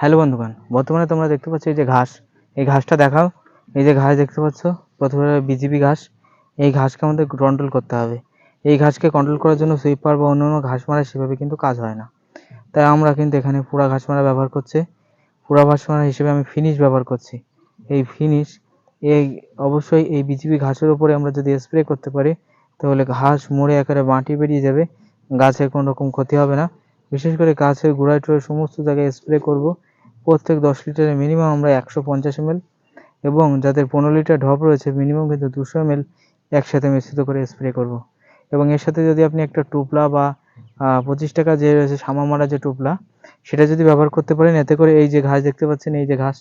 Hello বন্ধুগণ, বর্তমানে তোমরা দেখতে পাচ্ছ এই যে ঘাস, এই ঘাসটা দেখাও। এই যে ঘাস দেখতে পাচ্ছ, প্রথমে বিজিবি ঘাস, এই ঘাসকে আমাদের কন্ট্রোল করতে হবে। এই ঘাসকে কন্ট্রোল করার জন্য সুইপার বা অন্য ঘাস মারা সেভাবে কিন্তু কাজ হয় না। তাই আমরা কিন্তু এখানে পুরা ঘাস মারা ব্যবহার করছি। পুরা ঘাস মারা হিসেবে আমি ফিনিশ ব্যবহার করছি। এই ফিনিশ এই অবশ্যই এই বিজিবি ঘাসের উপরে আমরা যদি স্প্রে করতে পারি, তাহলে ঘাস মরে একেবারে মাটি বেরিয়ে যাবে। গাছের কোনো রকম ক্ষতি হবে না। বিশেষ করে গাছের গোড়ায় টোড়ায় সমস্ত জায়গায় স্প্রে করব। প্রত্যেক দশ লিটারে মিনিমাম আমরা একশো পঞ্চাশ এমএল এবং যাদের পনেরো লিটার ঢপ রয়েছে মিনিমাম কিন্তু দুশো এমএল একসাথে মিশ্রিত করে স্প্রে করব। এবং এর সাথে যদি আপনি একটা টুপলা বা পঁচিশ টাকা যে রয়েছে সামা মারা যে টুপলা, সেটা যদি ব্যবহার করতে পারেন, এতে করে এই যে ঘাস দেখতে পাচ্ছেন, এই যে ঘাস,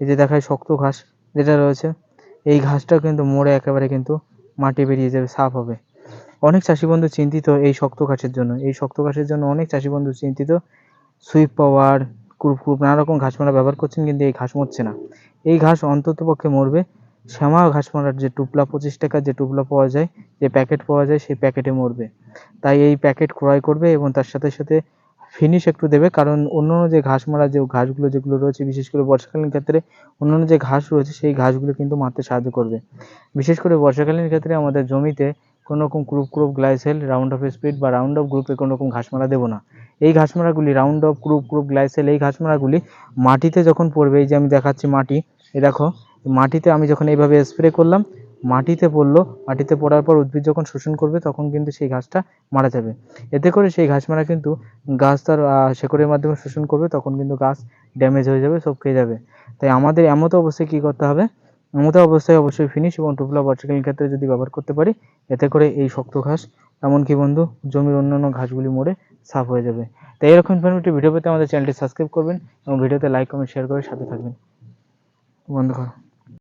এই যে দেখায় শক্ত ঘাস যেটা রয়েছে, এই ঘাসটাও কিন্তু মোড়ে একেবারে কিন্তু মাটি বেরিয়ে যাবে, সাফ হবে। অনেক চাষি বন্ধু চিন্তিত এই শক্ত ঘাসের জন্য। এই শক্ত ঘাসের জন্য অনেক চাষি বন্ধু চিন্তিত। সুইপ পাওয়ার কুরুপ কুরুপ নানা রকম ঘাস মারা ব্যবহার করছেন, কিন্তু এই ঘাস মরছে না। এই ঘাস অন্তত পক্ষে মরবে। শ্যামা ঘাস মারার যে টুপলা, পঁচিশ টাকার যে টুপলা পাওয়া যায়, যে প্যাকেট পাওয়া যায়, সেই প্যাকেটে মরবে। তাই এই প্যাকেট ক্রয় করবে এবং তার সাথে সাথে ফিনিশ একটু দেবে, কারণ অন্যান্য যে ঘাস মারা যে ঘাসগুলো যেগুলো রয়েছে, বিশেষ করে বর্ষাকালীন ক্ষেত্রে অন্যান্য যে ঘাস রয়েছে, সেই ঘাসগুলো কিন্তু মারতে সাহায্য করবে। বিশেষ করে বর্ষাকালীন ক্ষেত্রে আমাদের জমিতে কোনো রকম ক্রুপ ক্রুপ গ্লাইসেল রাউন্ড অফ স্পিড বা রাউন্ড অফ গ্রুপে কোনো রকম ঘাস মারা দেবো না। এই ঘাস মারাগুলি রাউন্ড অফ ক্রুপ ক্রুপ গ্লাইসেল এই ঘাস মারাগুলি মাটিতে যখন পড়বে, এই যে আমি দেখাচ্ছি মাটি, এই দেখো, মাটিতে আমি যখন এইভাবে স্প্রে করলাম, মাটিতে পড়ল, মাটিতে পড়ার পর উদ্ভিদ যখন শোষণ করবে, তখন কিন্তু সেই ঘাসটা মারা যাবে। এতে করে সেই ঘাস মারা কিন্তু গাছ তার শেকড়ের মাধ্যমে শোষণ করবে, তখন কিন্তু গাছ ড্যামেজ হয়ে যাবে সব খেয়ে যাবে। তাই আমাদের এমতো অবস্থায় কী করতে হবে? এমতো অবস্থায় অবশ্যই ফিনিশ এবং টুপলা বর্ষাকালীন ক্ষেত্রে যদি ব্যবহার করতে পারি, এতে করে এই শক্ত ঘাস এমনকি বন্ধু, জমির অন্যান্য ঘাসগুলি মরে সাফ হয়ে যাবে। তাই এরকম ইনফরমেটিভ ভিডিও পেতে আমাদের চ্যানেলটি সাবস্ক্রাইব করবেন এবং ভিডিওতে লাইক কমেন্ট শেয়ার করে সাথে থাকবেন। বন্ধ